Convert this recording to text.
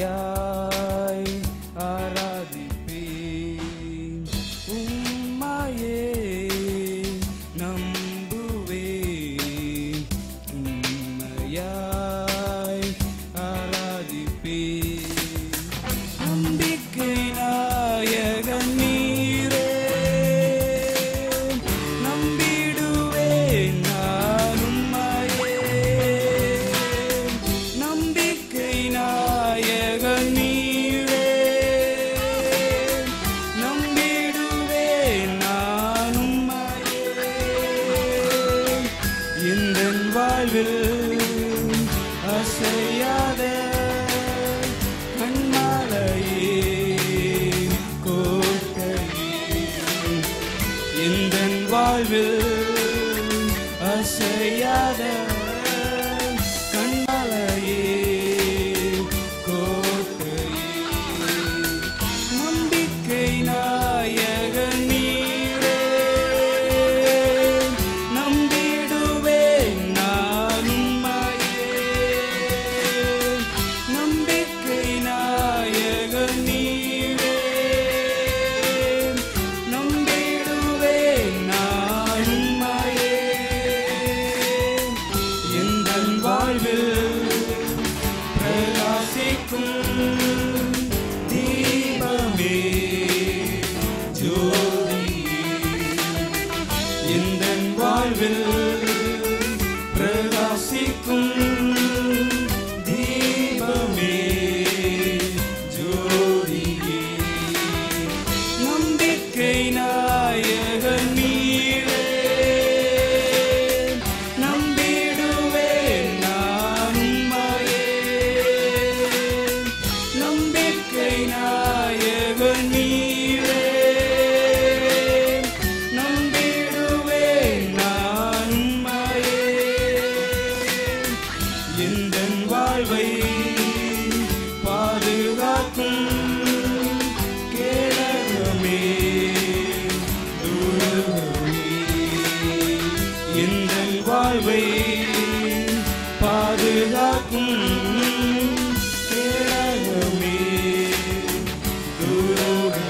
Yeah. வாழ்வில் அசையாதே கண்மாலையே கோட்டையே இந்த வாழ்வில் will பார்வை பாதுகாக்கும் பேரகமே தூரோடு